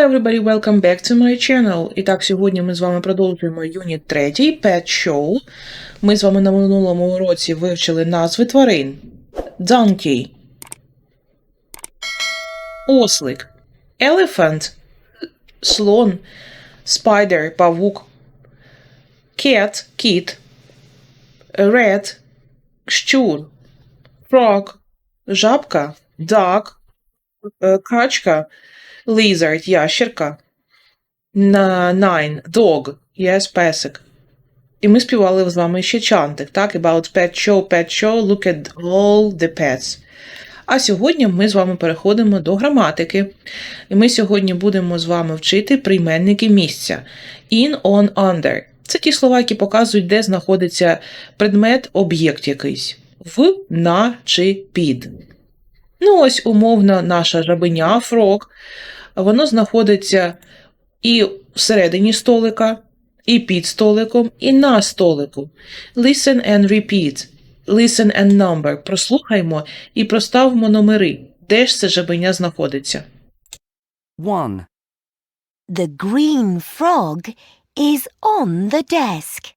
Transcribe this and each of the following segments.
everybody, welcome back to my channel. І так, сьогодні ми з вами продовжуємо юніт 3 Pet Show. Ми з вами на минулому уроці вивчили назви тварин. Donkey. Ослик. Elephant. Слон. Spider. Павук. Cat. Кіт. Rat. Щур. Frog. Жабка. Duck. е, Качка. Lizard – ящерка. Nine – dog – yes, песик. І ми співали з вами ще чантик, так? About pet show, pet show, look at all the pets. А сьогодні ми з вами переходимо до граматики. І ми сьогодні будемо з вами вчити прийменники місця. In, on, under. Це ті слова, які показують, де знаходиться предмет, об'єкт якийсь. В, на чи під. Ну, ось умовно наша жабеня, фрог, воно знаходиться і всередині столика, і під столиком, і на столику. Listen and repeat. Listen and number. Прослухаймо і проставимо номери. Де ж це жабеня знаходиться? 1, The green frog is on the desk.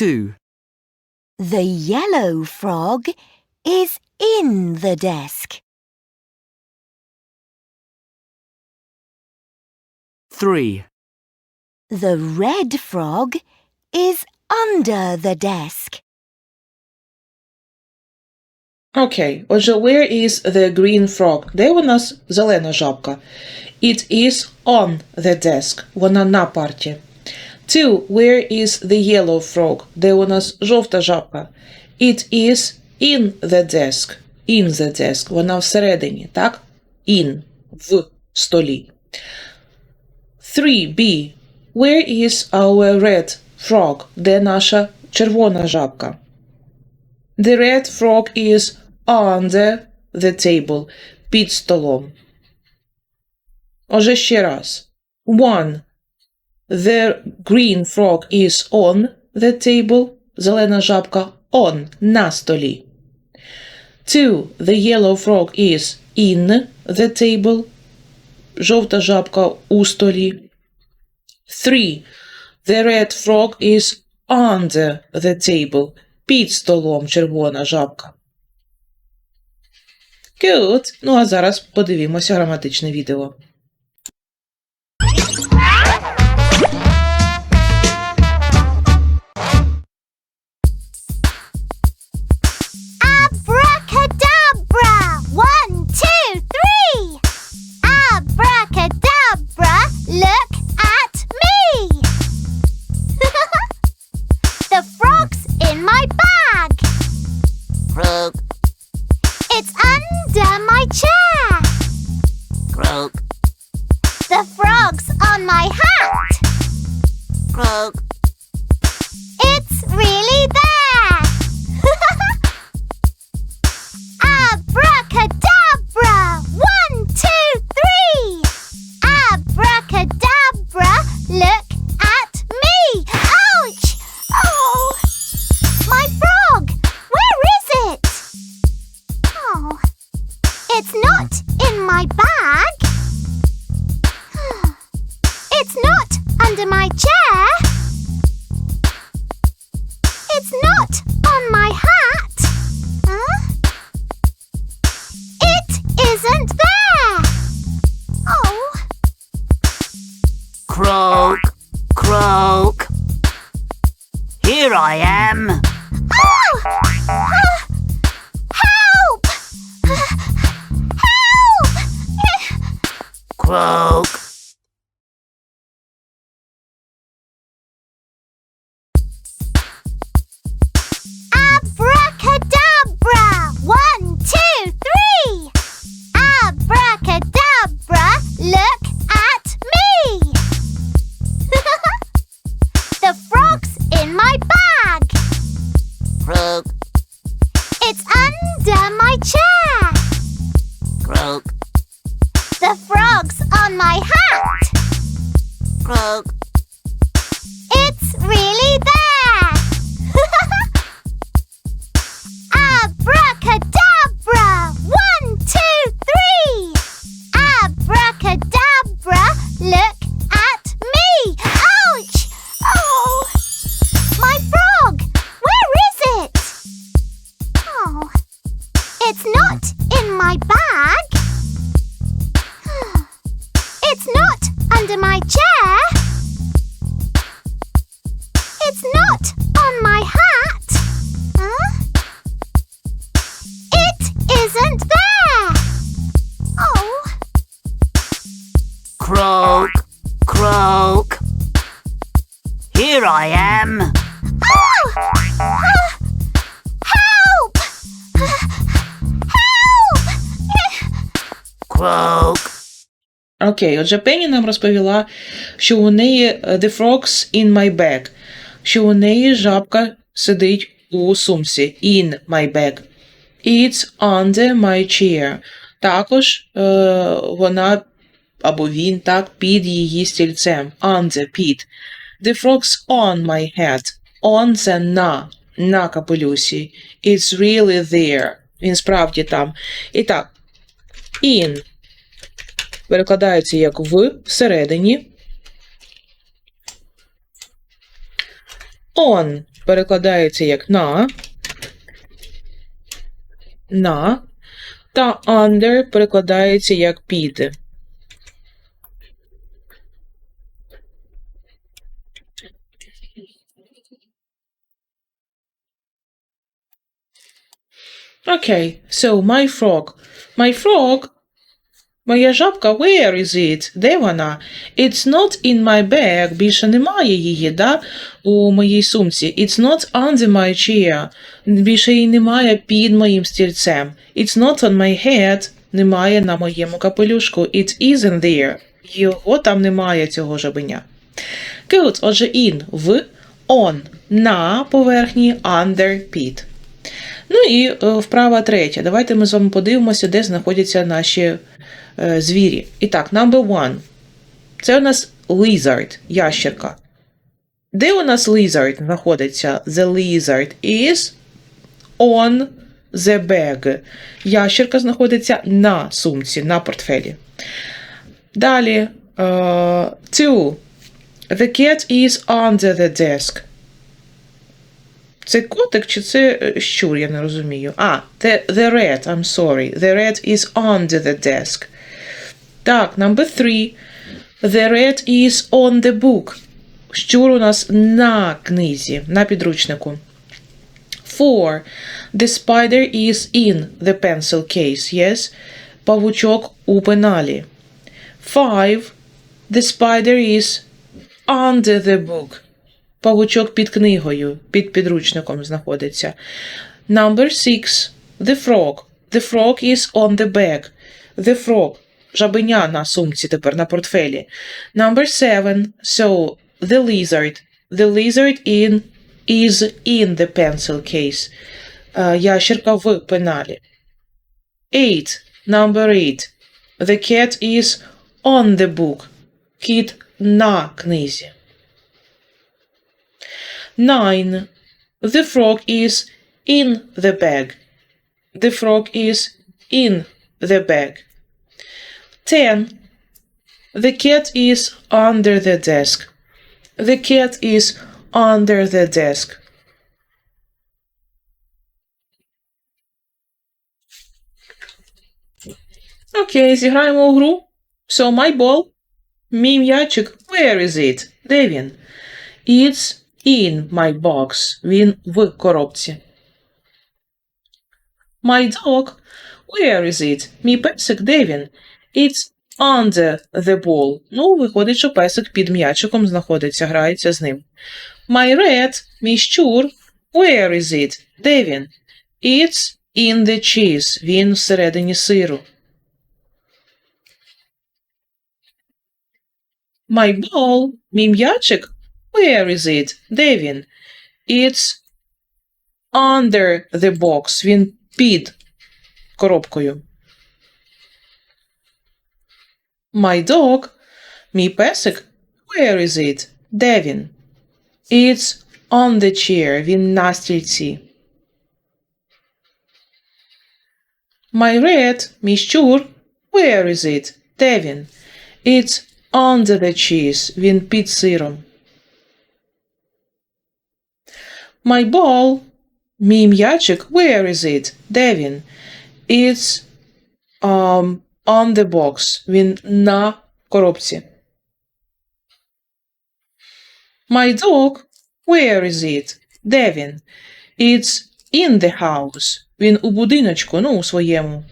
two, The yellow frog is in the desk. three, The red frog is under the desk. Окей, отже, where is the green frog? Де у нас зелена жабка? It is on the desk. Вона на парті. Two, where is the yellow frog? Де у нас жовта жабка? It is in the desk. In the desk. Вона всередині, так? In. В столі. 3b. Where is our red frog? Де наша червона жабка? The red frog is under the table. Під столом. Отже, ще раз. One. The green frog is on the table. Зелена жабка on на столі. Two. The yellow frog is in the table. Жовта жабка у столі. Three. The red frog is under the table. Під столом червона жабка. Good. Ну а зараз подивімося граматичне відео. It's not under my chair. It's not on my hat. Huh? It isn't there. Oh, croak, croak. Here I am. I am. Help! Croak. Окей, отже, Пенні нам розповіла, що у неї е, the frogs in my bag, що у неї жабка сидить у сумці in my bag. It's under my chair. Також е, вона або він так під її стільцем. Under, під. The frogs on my head. On це на, на капелюсі. It's really there. Він справді там. І так, in перекладається як в всередині. On перекладається як на. На. Та under перекладається як під. Okay, so my frog. My frog Моя жабка, where is it? Де вона? It's not in my bag. Більше немає її, да? У моїй сумці. It's not under my chair. Більше її немає під моїм стільцем. It's not on my head. Немає на моєму капелюшку. It isn't there. Його там немає, цього жабеня. Good. Отже, in, в, on, на поверхні, under, під. Ну і е, вправа третя. Давайте ми з вами подивимося, де знаходяться наші е, звірі. І так, number one. Це у нас lizard, ящерка. Де у нас lizard знаходиться? The lizard is on the bag. Ящерка знаходиться на сумці, на портфелі. Далі. е, two. The cat is under the desk. Це котик чи це е, щур, я не розумію. А, the, the red, I'm sorry. The red is under the desk. Так, number three. The red is on the book. Щур у нас на книзі, на підручнику. Four. The spider is in the pencil case. Yes. Павучок у пеналі. Five. The spider is under the book. Павучок під книгою, під підручником знаходиться. Number six. The frog. The frog is on the bag. The frog. Жабеня на сумці тепер на портфелі. Number seven. So, the lizard. The lizard in is in the pencil case. Е, Ящерка в пеналі. Eight. Number eight. The cat is on the book. Кіт на книзі. Nine. The frog is in the bag. The frog is in the bag. Ten. The cat is under the desk. The cat is under the desk. Окей, зіграємо у гру. So my ball. Мій м'ячик. Where is it? Де він? It's in my box. Він в коробці. My dog. Where is it? Мій песик, де він? It's under the ball. Ну, виходить, що песик під м'ячиком знаходиться, грається з ним. My rat. Мій щур. Where is it? Де він? It's in the cheese. Він всередині сиру. My ball. Мій м'ячик. Where is it? Де він? It's under the box. Він під коробкою. My dog. Мій песик. Where is it? Де він? It's on the chair. Він на стільці. My rat. Мій щур. Where is it? Де він? It's under the cheese. Він під сиром. My ball. Мій м'ячик. Where is it? Де він? It's um, on the box. Він на коробці. My dog. Where is it? Де він? It's in the house. Він у будиночку, ну, у своєму.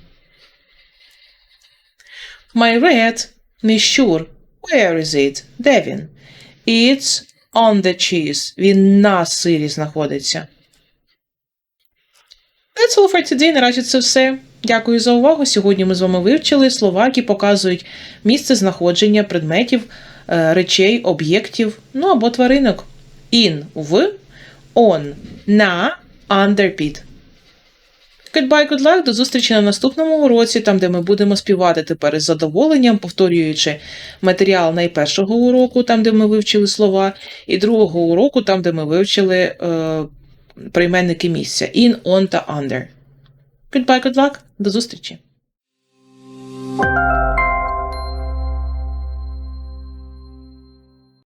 My rat. Мій щур. Where is it? Де він? It's on the cheese. Він на сирі знаходиться. That's all for today. Наразі це все. Дякую за увагу. Сьогодні ми з вами вивчили слова, які показують місце знаходження предметів, е, речей, об'єктів, ну або тваринок. In в, on, на, under pід. Goodbye, good luck, до зустрічі на наступному уроці, там, де ми будемо співати тепер із задоволенням, повторюючи матеріал найпершого уроку, там, де ми вивчили слова, і другого уроку, там, де ми вивчили е, прийменники місця in, on та under. Goodbye, good luck, до зустрічі!